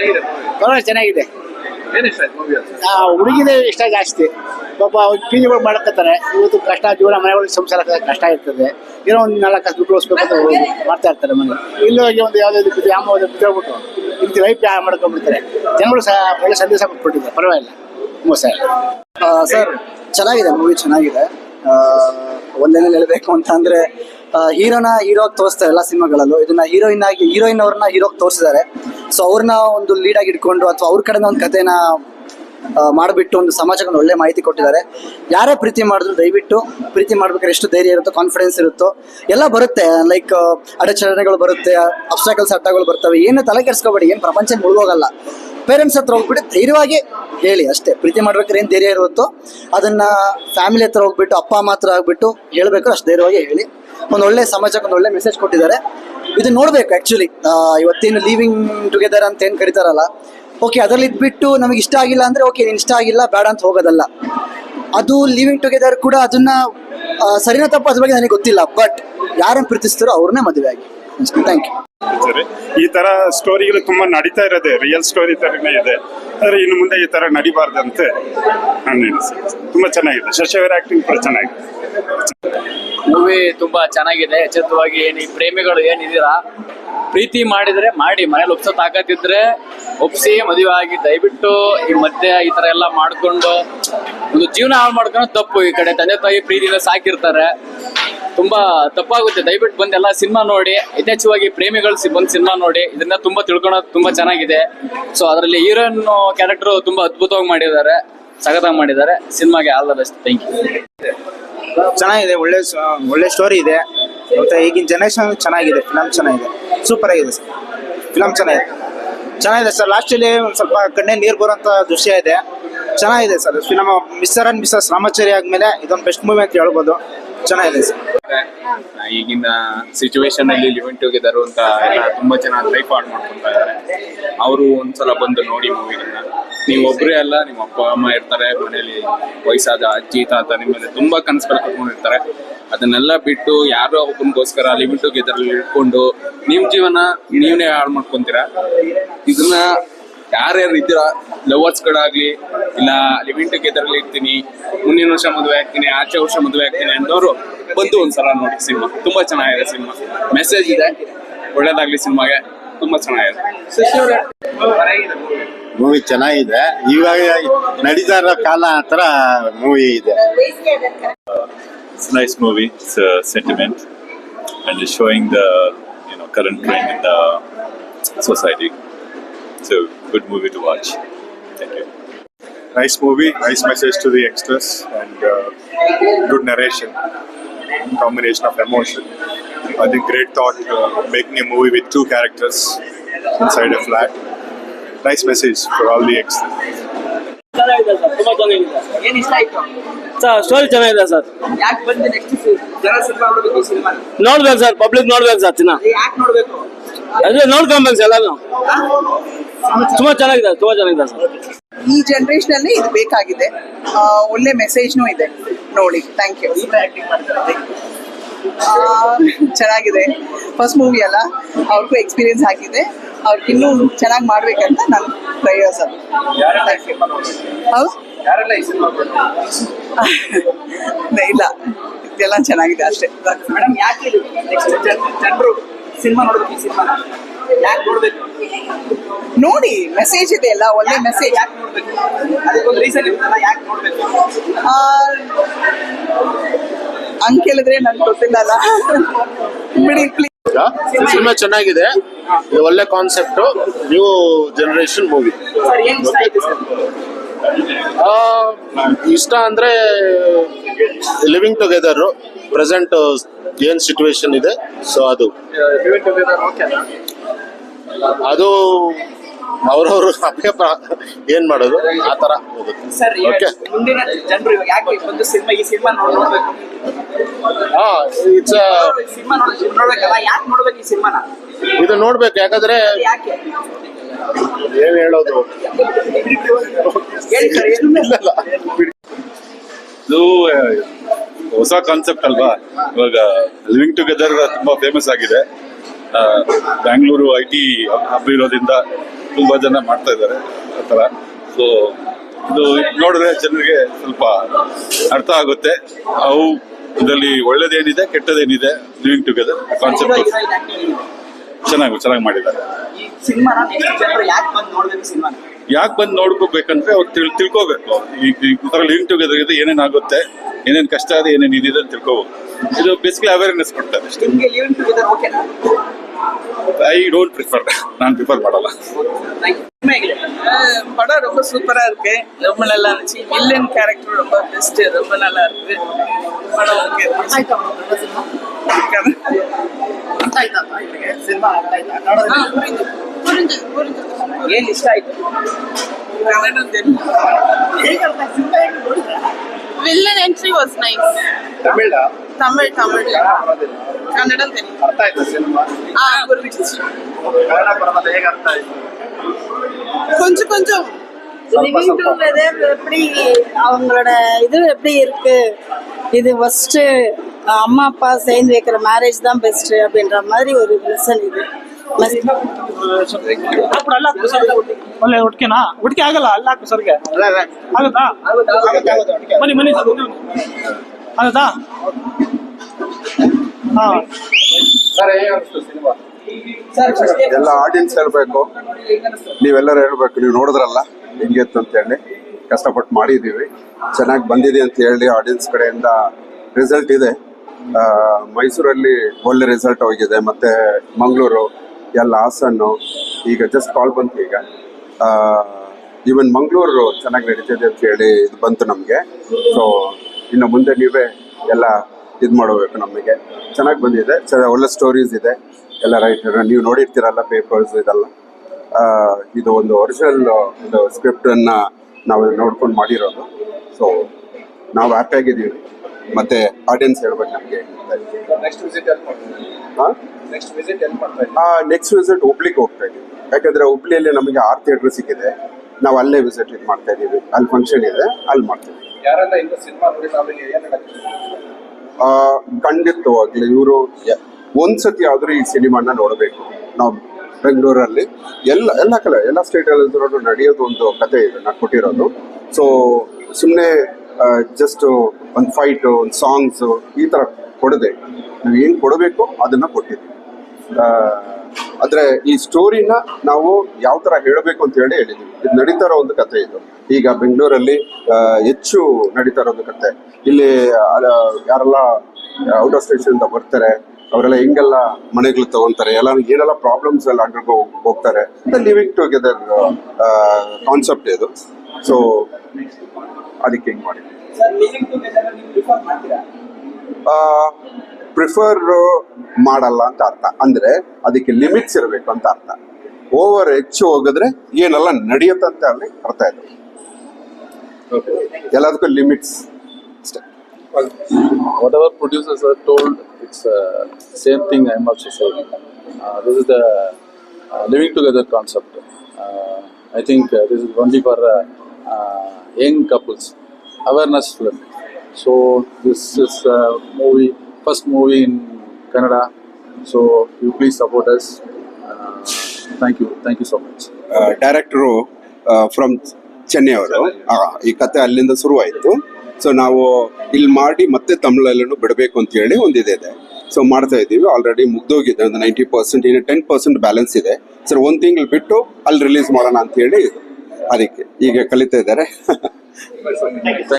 ಪರವಾಗಿಲ್ಲ ಚೆನ್ನಾಗಿದೆ. ಆ ಹುಡುಗಿದೆ ಇಷ್ಟ ಜಾಸ್ತಿ. ಪಾಪ ಪಿ ಜಿಗಳು ಮಾಡ್ಕೊತಾರೆ ಇವತ್ತು ಕಷ್ಟ ಜೀವನ ಮನೆಗಳಿಗೆ ಸಂಸಾರ ಕಷ್ಟ ಇರ್ತದೆ. ಏನೋ ಒಂದು ನಾಲ್ಕು ಕಾಸು ದುಡ್ಡು ಉಳಿಸ್ಬೇಕು ಅಂತ ಹೋಗಿ ಮಾಡ್ತಾ ಇರ್ತಾರೆ ಮನೆ. ಇಲ್ಲಿ ಹೋಗಿ ಒಂದು ಯಾವುದೋ ಇದು ಯಾಮೋದು ಬಿದ್ದೋಗ್ಬಿಟ್ಟು ಇಲ್ಲಿ ಲೈಫ್ ಮಾಡ್ಕೊಂಡ್ಬಿಡ್ತಾರೆ. ಜನಗಳು ಸಹ ಒಳ್ಳೆ ಸಂದೇಶ ಕೊಟ್ಬಿಟ್ಟಿದೆ ಪರವಾಗಿಲ್ಲ. ಮೋಸ ಸರ್ ಸರ್ ಚೆನ್ನಾಗಿದೆ. ಮೂವಿ ಚೆನ್ನಾಗಿದೆ. ಒಂದೇನೇ ಹೇಳಬೇಕು ಅಂತ ಅಂದ್ರೆ ಹೀರೋನ ಹೀರೋ ತೋರಿಸ್ತಾರೆ ಎಲ್ಲ ಸಿನಿಮಾಗಳಲ್ಲೂ. ಇದನ್ನ ಹೀರೋಯಿನ್ ಆಗಿ ಹೀರೋಯಿನ್ ಅವ್ರನ್ನ ಹೀರೋ ತೋರಿಸಿದ್ದಾರೆ. ಸೊ ಅವ್ರನ್ನ ಒಂದು ಲೀಡ್ ಆಗಿ ಇಟ್ಕೊಂಡು ಅಥವಾ ಅವ್ರ ಕಡೆ ಒಂದು ಕಥೆನ ಮಾಡಿಬಿಟ್ಟು ಒಂದು ಸಮಾಜಕ್ಕೆ ಒಂದು ಒಳ್ಳೆ ಮಾಹಿತಿ ಕೊಟ್ಟಿದ್ದಾರೆ. ಯಾರೇ ಪ್ರೀತಿ ಮಾಡಿದ್ರು ದಯವಿಟ್ಟು ಪ್ರೀತಿ ಮಾಡ್ಬೇಕಾದ್ರೆ ಎಷ್ಟು ಧೈರ್ಯ ಇರುತ್ತೋ ಕಾನ್ಫಿಡೆನ್ಸ್ ಇರುತ್ತೋ, ಎಲ್ಲ ಬರುತ್ತೆ. ಲೈಕ್ ಅಡಚಣೆಗಳು ಬರುತ್ತೆ ಅಬ್ಸ್ಟಾಕಲ್ಸ್ ಅಡ್ಡಗಳು ಬರ್ತವೆ. ಏನು ತಲೆ ಕೆಡಿಸ್ಕೋಬೇಡಿ, ಏನು ಪ್ರಪಂಚ ಮುಳುಗೋಗಲ್ಲ. ಪೇರೆಂಟ್ಸ್ ಹತ್ರ ಹೋಗ್ಬಿಟ್ಟು ಧೈರ್ಯವಾಗಿ ಹೇಳಿ ಅಷ್ಟೇ. ಪ್ರೀತಿ ಮಾಡ್ಬೇಕಾದ್ರೆ ಏನು ಧೈರ್ಯ ಇರುತ್ತೋ, ಅದನ್ನ ಫ್ಯಾಮಿಲಿ ಹತ್ರ ಹೋಗ್ಬಿಟ್ಟು, ಅಪ್ಪ ಅಮ್ಮ ಹತ್ರ ಆಗ್ಬಿಟ್ಟು ಹೇಳ್ಬೇಕು ಅಷ್ಟು ಧೈರ್ಯವಾಗಿ ಹೇಳಿ. ಒಂದು ಒಳ್ಳೆ ಸಮಾಜಕ್ಕೆ ಒಂದು ಒಳ್ಳೆ ಮೆಸೇಜ್ ಕೊಟ್ಟಿದ್ದಾರೆ. ಇದು ನೋಡ್ಬೇಕು ಆಕ್ಚುಲಿ ಇವತ್ತೇನು ಲೀವಿಂಗ್ ಟುಗೆದರ್ ಅಂತ ಏನು ಕರೀತಾರಲ್ಲ. ಓಕೆ ಅದರಲ್ಲಿ ಇದ್ಬಿಟ್ಟು ನಮಗೆ ಇಷ್ಟ ಆಗಿಲ್ಲ ಅಂದ್ರೆ ಓಕೆ ನೀನು ಇಷ್ಟ ಆಗಿಲ್ಲ, ಬೇಡ ಅಂತ ಹೋಗೋದಲ್ಲ. ಅದು ಲಿವಿಂಗ್ ಟುಗೆದರ್ ಕೂಡ ಅದನ್ನ ಸರಿನ ತಪ್ಪು ಅದ್ರ ಬಗ್ಗೆ ನನಗೆ ಗೊತ್ತಿಲ್ಲ. ಬಟ್ ಯಾರನ್ನ ಪ್ರೀತಿಸ್ತಾರೋ ಅವ್ರನ್ನೇ ಮದುವೆ ಆಗಿ. ಥ್ಯಾಂಕ್ ಯು ಈ ತರ ಸ್ಟೋರಿಗಳು ತುಂಬಾ ನಡೀತಾ ಇರೋದೆ ರಿಯಲ್ ಸ್ಟೋರಿ ತರನೇ ಇದೆ. ಆದ್ರೆ ಇನ್ನು ಮುಂದೆ ಈ ತರ ನಡಿಬಾರ್ದಂತೆ ನಾನು ತುಂಬಾ ಚೆನ್ನಾಗಿದೆ. ಶಶಿಯವರ ಆಕ್ಟಿಂಗ್ ಕೂಡ ಚೆನ್ನಾಗಿದೆ. ಮೂವಿ ತುಂಬಾ ಚೆನ್ನಾಗಿದೆ. ಎಚ್ಚೆತ್ತವಾಗಿ ಏನು ಈ ಪ್ರೇಮಿಗಳು ಏನಿದ್ದೀರಾ ಪ್ರೀತಿ ಮಾಡಿದ್ರೆ ಮಾಡಿ. ಮನೇಲಿ ಒಪ್ಸೋ ತಾಕತ್ತಿದ್ರೆ ಒಪ್ಸಿ, ಮದುವೆ ಆಗಿ ದಯವಿಟ್ಟು ಈ ಮಧ್ಯೆ ಈ ತರ ಎಲ್ಲ ಮಾಡ್ಕೊಂಡು, ಒಂದು ಜೀವನ ಹಾಳು ಮಾಡ್ಕೊಂಡು ತಪ್ಪು. ಈ ಕಡೆ ತಂದೆ ತಾಯಿ ಪ್ರೀತಿಯಿಂದ ಸಾಕಿರ್ತಾರೆ. ತುಂಬಾ ತಪ್ಪಾಗುತ್ತೆ. ದಯವಿಟ್ಟು ಬಂದು ಎಲ್ಲ ಸಿನಿಮಾ ನೋಡಿ. ಯಥೇಚ್ಛವಾಗಿ ಪ್ರೇಮಿಗಳು ಬಂದು ಸಿನಿಮಾ ನೋಡಿ. ಇದನ್ನ ತುಂಬಾ ತಿಳ್ಕೊಳೋದು ತುಂಬಾ ಚೆನ್ನಾಗಿದೆ. ಸೊ ಅದರಲ್ಲಿ ಹೀರೋಯಿನ್ ಕ್ಯಾರೆಕ್ಟರ್ ತುಂಬಾ ಅದ್ಭುತವಾಗಿ ಮಾಡಿದ್ದಾರೆ. ಸಖತ್ತಾಗಿ ಮಾಡಿದ್ದಾರೆ. ಸಿನಿಮಾಗೆ all the best. Thank you ಚೆನ್ನಾಗಿದೆ, ಒಳ್ಳೆ ಒಳ್ಳೆ ಸ್ಟೋರಿ ಇದೆ. ಮತ್ತೆ ಈಗಿನ ಜನರೇಷನ್ ಚೆನ್ನಾಗಿದೆ ಫಿಲಮ್ ಚೆನ್ನಾಗಿದೆ. ಸೂಪರ್ ಆಗಿದೆ ಸರ್ ಫಿಲಮ್ ಚೆನ್ನಾಗಿದೆ. ಚೆನ್ನಾಗಿದೆ ಸರ್ ಲಾಸ್ಟಲ್ಲಿ ಒಂದು ಸ್ವಲ್ಪ ಕಣ್ಣೆ ನೀರು ಬರೋಂಥ ದೃಶ್ಯ ಇದೆ. ಚೆನ್ನಾಗಿದೆ sir film mister and missus Ramachari ಆದ್ಮೇಲೆ ಇದೊಂದು ಬೆಸ್ಟ್ ಮೂವಿ ಅಂತ ಹೇಳ್ಬೋದು. ಚೆನ್ನಾಗಿದೆ ಸರ್ ಈಗಿನ ಸಿಚುವೇಶನ್ ಅಲ್ಲಿ ಲಿವಿಂಗ್ ಟುಗೆದರ್ ಅಂತ ಎಲ್ಲ ತುಂಬಾ ಚೆನ್ನಾಗಿ ಲೈಫ್ ಆಡ್ ಮಾಡ್ಕೊಂತ ಇದ್ದಾರೆ. ಅವರು ಒಂದ್ಸಲ ಬಂದು ನೋಡಿ ಮೂವಿಗಳನ್ನ ನೀವು ಒಬ್ಬರೇ ಅಲ್ಲ ನಿಮ್ಮ ಅಪ್ಪ ಅಮ್ಮ ಇರ್ತಾರೆ, ಮನೇಲಿ ವಯಸ್ಸಾದ ಅಜ್ಜಿ, ತಾತ ನಿಮ್ಮ ಮೇಲೆ ತುಂಬಾ ಕನಸುಗಳು ಕಟ್ಕೊಂಡಿರ್ತಾರೆ. ಅದನ್ನೆಲ್ಲ ಬಿಟ್ಟು ಯಾರೋ ಒಬ್ಬನಿಗೋಸ್ಕರ ಲಿವಿಂಗ್ ಟುಗೆದರ್ ಇಟ್ಕೊಂಡು ನಿಮ್ ಜೀವನ ನೀವೇ ಹಾಳು ಮಾಡ್ಕೊಂತೀರಾ? ಇದನ್ನ ಯಾರ್ಯಾರು ಇದ್ದೀರಾ? ಲವರ್ಸ್ಗಳಾಗ್ಲಿ ಇಲ್ಲ ಲಿವಿಂಗ್ ಟುಗೆದರ್ ಇರ್ತೀನಿ, ಮುಂದಿನ ವರ್ಷ ಮದುವೆ ಆಗ್ತೀನಿ, ಆಚೆ ವರ್ಷ ಮದುವೆ ಆಗ್ತೀನಿ ಅಂದವರು ಬಂದು ಒಂದ್ಸಲ ನೋಡಿ ಸಿನಿಮಾ. ತುಂಬಾ ಚೆನ್ನಾಗಿದೆ ಸಿನಿಮಾ. ಮೆಸೇಜ್ ಇದೆ. ಒಳ್ಳೇದಾಗ್ಲಿ ಸಿನಿಮಾಗೆ. ತುಂಬಾ ಚೆನ್ನಾಗಿದೆ. ಮೂವಿ ಚೆನ್ನಾಗಿದೆ ಇವಾಗ ನಡೀತಾ ಇರೋ ಕಾಲ ಆ ಥರ ಮೂವಿ ಇದೆ It's a nice movie. It's a sentiment and it's showing the you know current trend in the society. It's a good movie to watch. Thank you. Nice movie nice message to the youngsters and good narration combination of emotion I think great thought making a movie with two characters inside a flat nice message For all the ex ಚೆನ್ನಾಗಿದೆ sir ತುಂಬಾ ಚೆನ್ನಾಗಿದೆ ಏನ್ ಇಷ್ಟ ಆಯ್ತು sir story ಚೆನ್ನಾಗಿದೆ sir. ಯಾಕೆ ಬಂದು next ಜನ ಸಿನಿಮಾ ನೋಡ್ಬೇಕು ಸರ್ ಪಬ್ಲಿಕ್ ನೋಡ್ಬೇಕು ಸರ್ ದಿನ. ಯಾಕೆ ನೋಡ್ಬೇಕು ಅದೇ ನೋಡ್ಕೊಂಬೇಕು ಸರ್ ಎಲ್ಲಾನು ತುಂಬಾ ಚೆನ್ನಾಗಿದೆ ತುಂಬಾ ಚೆನ್ನಾಗಿದೆ ಸರ್. ಈ ಜನರೇಷನ್ ಅಲ್ಲಿ ಇದು ಬೇಕಾಗಿದೆ. ಒಳ್ಳೆ ಮೆಸೇಜ್ನೂ ಇದೆ. ನೋಡಿ ಥ್ಯಾಂಕ್ ಯು ಚೆನ್ನಾಗಿದೆ. ಫಸ್ಟ್ ಮೂವಿ ಅಲ್ಲ ಅವ್ರಿಗೂ ಎಕ್ಸ್ಪೀರಿಯನ್ಸ್ ಆಗಿದೆ. ಅವ್ರಿಗಿನ್ನೂ ಚೆನ್ನಾಗಿ ಮಾಡ್ಬೇಕಂತ ನನ್ನ ಪ್ರಯಾಸ. ಹೌದು? ಯಾರೆಲ್ಲ ಈ ಸಿನಿಮಾ ಇಲ್ಲ ಇದೆಲ್ಲ ಚೆನ್ನಾಗಿದೆ ಅಷ್ಟೇ. ಮೇಡಮ್ ಯಾಕೆ ನೆಕ್ಸ್ಟ್ ಜನರು ಸಿನಿಮಾ ನೋಡಬೇಕು ಈ ಸಿನಿಮಾ ಯಾಕೆ ನೋಡ್ಬೇಕು? ನೋಡಿ ಮೆಸೇಜ್ ಇದೆ ಅಲ್ಲ ಒಳ್ಳೆ ಮೆಸೇಜ್ ಯಾಕೆ ನೋಡ್ಬೇಕು? ಅದಕ್ಕೊಂದು ರೀಸನ್ ಇರ್ತಲ್ಲ ಯಾಕೆ ನೋಡ್ಬೇಕು? ಹಂಗ್ ಕೇಳಿದ್ರೆ ನನ್ಗೆ ಗೊತ್ತಿಲ್ಲ ಅಲ್ಲ. ಬಿಡಿ ಪ್ಲೀಸ್ ಸಿನಿಮಾ ಚೆನ್ನಾಗಿದೆ. ಇದು ಒಳ್ಳೆ ಕಾನ್ಸೆಪ್ಟ್ ನ್ಯೂ ಜನರೇಷನ್ ಮೂವಿ ಇಷ್ಟ ಅಂದ್ರೆ ಲಿವಿಂಗ್ ಟುಗೆದರ್ ಪ್ರೆಸೆಂಟ್ ಏನ್ ಸಿಚುವೇಶನ್ ಇದೆ ಸೊ ಅದು. ಅದು ಅವ್ರವ್ರ ಏನ್ ಮಾಡೋದು? ಆ ತರ ಹೋಗುತ್ತೆ. ಓಕೆ ಇಟ್ಸ್ ಇದು ನೋಡ್ಬೇಕು ಯಾಕಂದ್ರೆ ಯಾಕೆ? ಏನ್ ಹೇಳೋದು? ಇಲ್ಲಲ್ಲ ಇದು ಹೊಸ ಕಾನ್ಸೆಪ್ಟ್ ಅಲ್ವಾ? ಇವಾಗ ಲಿವಿಂಗ್ ಟುಗೆದರ್ ತುಂಬಾ ಫೇಮಸ್ ಆಗಿದೆ. ಬ್ಯಾಂಗ್ಳೂರು ಐ ಟಿ ಹಬ್ ಇರೋದ್ರಿಂದ ತುಂಬಾ ಜನ ಮಾಡ್ತಾ ಇದ್ದಾರೆ ಆ ಥರ. ಸೊ ಇದು ನೋಡಿದ್ರೆ ಜನರಿಗೆ ಸ್ವಲ್ಪ ಅರ್ಥ ಆಗುತ್ತೆ. ಅವು ಇದರಲ್ಲಿ ಒಳ್ಳೇದೇನಿದೆ ಕೆಟ್ಟದೇನಿದೆ ಲಿವಿಂಗ್ ಟುಗೆದರ್ ಕಾನ್ಸೆಪ್ಟ್ ಚೆನ್ನಾಗಿ ಚೆನ್ನಾಗಿ ಮಾಡಿದ್ದಾರೆ ಈ ಸಿನಿಮಾನ ನೆಕ್ಸ್ಟ್ ಜನರು ಯಾಕೆ ಬಂದು ನೋಡ್ಬೇಕು ಸಿನಿಮಾನ ಯಾಕೆ ಬಂದು ನೋಡ್ಕೋಬೇಕಂದ್ರೆ ಅವ್ರು ತಿಳ್ ತಿಳ್ಕೋಬೇಕು ಈ ಈ ಥರ ಲಿವಿಂಗ್ ಟುಗೆದರ್ ಇದೆ ಏನೇನಾಗುತ್ತೆ ಏನೇನು ಕಷ್ಟ ಇದೆ ಏನೇನು ಇದಿದೆ ಅಂತ ತಿಳ್ಕೋಬೇಕು ಇದು ಬೇಸಿಕಲಿ ಅವೇರ್ನೆಸ್ ಕೊಡ್ತಾರೆ ಅಷ್ಟೇ ನಿಮಗೆ ಲಿವ್ ಟುಗೆದರ್ ಓಕೆನಾ ಐ ಡೋಂಟ್ ಪ್ರಿಫರ್ ನಾನು ಪ್ರಿಫರ್ ಮಾಡಲ್ಲ படம் ரொம்ப சூப்பரா இருக்கு ரொம்ப நல்லா இருந்துச்சு வில்லன் கேரக்டர் ரொம்ப பெஸ்ட் ரொம்ப நல்லா இருக்கு படம் ஓகே புரிஞ்சு புரிஞ்சு ಏನ್ ಇಷ್ಟ ಆಯ್ತು கன்னடம் தெரியும் villain entry was nice ತಮಿಳ Tamil Tamil Kannada தெரியும் ಅರ್ಥ ಆಯ್ತಾ ಸಿನಿಮಾ ஆ புரிஞ்சிச்சு ಕನ್ನಡ ಬರೋದಲ್ಲ ಹೇಗೆ ಅರ್ಥ ಆಯ್ತು கொஞ்சம் கொஞ்சம் லிவிங் டுகெதர் எப்படி அவங்களோட இது எப்படி இருக்கு இது ஃபர்ஸ்ட் ಅಮ್ಮ ಅಪ್ಪ சேர்ந்து வைக்கிற ಮ್ಯಾರೇಜ್ தான் பெஸ்ட் அப்படின்ற மாதிரி ஒரு லெசன் இது ಒಳ್ಳೆ ಒಟ್ಟಿಗೆನಾ ಒಟ್ಟಿಗೆ ಆಗಲ್ಲ ಅಲ್ಲ ಹಾಕು ಸರ್ಗೆ. ಆಗುತ್ತಾ? ಬನ್ನಿ ಬನ್ನಿ ಸರ್ ಆಗುತ್ತಾ? ಹಾ. ಎಲ್ಲ ಆಡಿಯನ್ಸ್ ಹೇಳ್ಬೇಕು. ನೀವೆಲ್ಲರೂ ಹೇಳಬೇಕು ನೀವು ನೋಡಿದ್ರಲ್ಲ ಹೆಂಗೆ ಅಂತ ಹೇಳಿ ಕಷ್ಟಪಟ್ಟು ಮಾಡಿದ್ದೀವಿ. ಚೆನ್ನಾಗಿ ಬಂದಿದೆ ಅಂತ ಹೇಳಿ ಆಡಿಯನ್ಸ್ ಕಡೆಯಿಂದ ರಿಸಲ್ಟ್ ಇದೆ. ಮೈಸೂರಲ್ಲಿ ಒಳ್ಳೆ ರಿಸಲ್ಟ್ ಹೋಗಿದೆ. ಮತ್ತೆ ಮಂಗಳೂರು, ಎಲ್ಲ ಹಾಸನ್ನು. ಈಗ ಜಸ್ಟ್ ಕಾಲ್ ಬಂತು ಈಗ. ಈವನ್ ಮಂಗಳೂರು ಚೆನ್ನಾಗಿ ನಡೀತಿದೆ ಅಂತ ಹೇಳಿ ಇದು ಬಂತು ನಮಗೆ. ಸೊ ಇನ್ನು ಮುಂದೆ ನೀವೇ ಎಲ್ಲ ಇದು ಮಾಡಬೇಕು ನಮಗೆ. ಚೆನ್ನಾಗಿ ಬಂದಿದೆ. ಚೆನ್ನಾಗಿ ಒಳ್ಳೆ ಸ್ಟೋರೀಸ್ ಇದೆ. ಎಲ್ಲ ರೈಟರ್ ನೀವು ನೋಡಿರ್ತೀರಲ್ಲ ಪೇಪರ್ಸ್ ಇದೆಲ್ಲ. ಇದು ಒಂದು ಒರಿಜಿನಲ್ ಒಂದು ಸ್ಕ್ರಿಪ್ಟನ್ನು ನಾವು ನೋಡ್ಕೊಂಡು ಮಾಡಿರೋದು. ಸೊ ನಾವು ಹ್ಯಾಪಿ ಆಗಿದ್ದೀವಿ. ಮತ್ತೆ ಆಡಿಯನ್ಸ್ ಹೇಳ್ಬೇಕು ನಮಗೆ. ನೆಕ್ಸ್ಟ್ ವಿಸಿಟ್ ಎಲ್ಲಿ ನೆಕ್ಸ್ಟ್ ವಿಸಿಟ್ ಎಲ್ಲಿ ಮಾಡ್ತಾ ಇದ್ದೀವಿ ನೆಕ್ಸ್ಟ್ ವಿಸಿಟ್ ಹುಬ್ಳಿಗೆ ಹೋಗ್ತಾ ಇದ್ದೀವಿ. ಯಾಕಂದ್ರೆ ಹುಬ್ಳಿಯಲ್ಲಿ ನಮಗೆ ಆರ್ ಥಿಯೇಟರ್ ಸಿಕ್ಕಿದೆ. ನಾವು ಅಲ್ಲೇ ವಿಸಿಟ್ ಇದು ಮಾಡ್ತಾ ಇದ್ದೀವಿ. ಅಲ್ಲಿ ಫಂಕ್ಷನ್ ಇದೆ ಅಲ್ಲಿ ಮಾಡ್ತೀವಿ. ಯಾರೆಲ್ಲ ಇನ್ನು ಸಿನಿಮಾ ನೋಡಿ ಅವರಿಗೆ ಏನು ಹೇಳಕ್ಕೆ ಆ, ಖಂಡಿತವಾಗ್ಲಿ ಇವರು ಒಂದ್ಸತಿ ಆದರೂ ಈ ಸಿನಿಮಾನ ನೋಡಬೇಕು. ನಾವು ಬೆಂಗಳೂರಲ್ಲಿ ಎಲ್ಲ ಎಲ್ಲ ಕಲೆ ಎಲ್ಲ ಸ್ಟೇಟಲ್ಲಿ ನಡೆಯೋದು ಒಂದು ಕತೆ ಇದೆ ನಾನು ಕೊಟ್ಟಿರೋದು. ಸೊ ಸುಮ್ಮನೆ ಜಸ್ಟ್ ಒಂದು ಫೈಟು ಒಂದು ಸಾಂಗ್ಸು ಈ ಥರ ಕೊಡದೆ. ನಾವು ಏನು ಕೊಡಬೇಕು ಅದನ್ನ ಕೊಟ್ಟಿದ್ದೀವಿ ಅಂದರೆ ಈ ಸ್ಟೋರಿನ ನಾವು ಯಾವ ತರ ಹೇಳಬೇಕು ಅಂತ ಹೇಳಿ ಹೇಳಿದ್ವಿ. ಇದು ನಡೀತಾ ಇರೋ ಒಂದು ಕತೆ ಇದು. ಈಗ ಬೆಂಗಳೂರಲ್ಲಿ ಹೆಚ್ಚು ನಡೀತಾ ಇರೋ ಒಂದು ಕತೆ ಇಲ್ಲಿ ಯಾರೆಲ್ಲ ಔಟ್ ಆಫ್ ಸ್ಟೇಷನ್ ಬರ್ತಾರೆ ಅವರೆಲ್ಲ ಹೆಂಗೆಲ್ಲ ಮನೆಗಳು ತಗೊಂತಾರೆ ಎಲ್ಲ ಏನೆಲ್ಲ ಪ್ರಾಬ್ಲಮ್ಸ್ ಎಲ್ಲ ಅಂಡರ್ಗೋ ಹೋಗ್ತಾರೆ ಲಿವಿಂಗ್ ಟುಗೆದರ್ ಕಾನ್ಸೆಪ್ಟ್ ಇದು. ಸೊ ಅದಕ್ಕೆ ಹೆಂಗೆ ಮಾಡಿ ಲಿವಿಂಗ್ ಟುಗೆದರ್ ನೀವು ಪ್ರಿಫರ್ ಮಾಡ್ತೀರಾ? ಪ್ರಿಫರ್ ಮಾಡಲ್ಲ ಅಂತ ಅರ್ಥ. ಅಂದ್ರೆ ಅದಕ್ಕೆ ಲಿಮಿಟ್ಸ್ ಇರಬೇಕು ಅಂತ ಅರ್ಥ. ಓವರ್ ಹೆಚ್ಚು ಹೋಗಿದ್ರೆ ಏನೆಲ್ಲ ನಡೆಯುತ್ತಂತ ಅಂತ ಅಲ್ಲಿ ಅರ್ಥ ಇದೆ. ಎಲ್ಲದಕ್ಕೂ ಲಿಮಿಟ್ಸ್ ಅಷ್ಟೇ. Whatever producers are told, it's uh, same thing I'm also saying. Uh, this is the uh, living together concept. Uh, I think uh, this is only for uh, uh, young couples, awareness film. So this is a movie, first movie in Canada. So you please support us. Uh, thank you, thank you so much. Director from Chennai ಅವರು ಈ ಕತೆ ಅಲ್ಲಿಂದ ಶುರುವಾಯಿತು so ನಾವು ಇಲ್ಲಿ ಮಾಡಿ ಮತ್ತೆ ತಮಿಳಲ್ಲೂ ಬಿಡಬೇಕು ಅಂತ ಹೇಳಿ ಒಂದು ಇದೆ. ಸೊ ಮಾಡ್ತಾ ಇದ್ದೀವಿ. ಆಲ್ರೆಡಿ ಮುಗ್ದೋಗಿದೆ. ಒಂದು ನೈಂಟಿ ಪರ್ಸೆಂಟ್ ಇನ್ನು ಟೆನ್ ಪರ್ಸೆಂಟ್ ಬ್ಯಾಲೆನ್ಸ್ ಇದೆ. ಸರ್ ಒಂದು ತಿಂಗಳು ಬಿಟ್ಟು ಅಲ್ಲಿ ರಿಲೀಸ್ ಮಾಡೋಣ ಅಂತ ಹೇಳಿ ಅದಕ್ಕೆ ಈಗ ಕಲಿತಾ ಇದ್ದಾರೆ.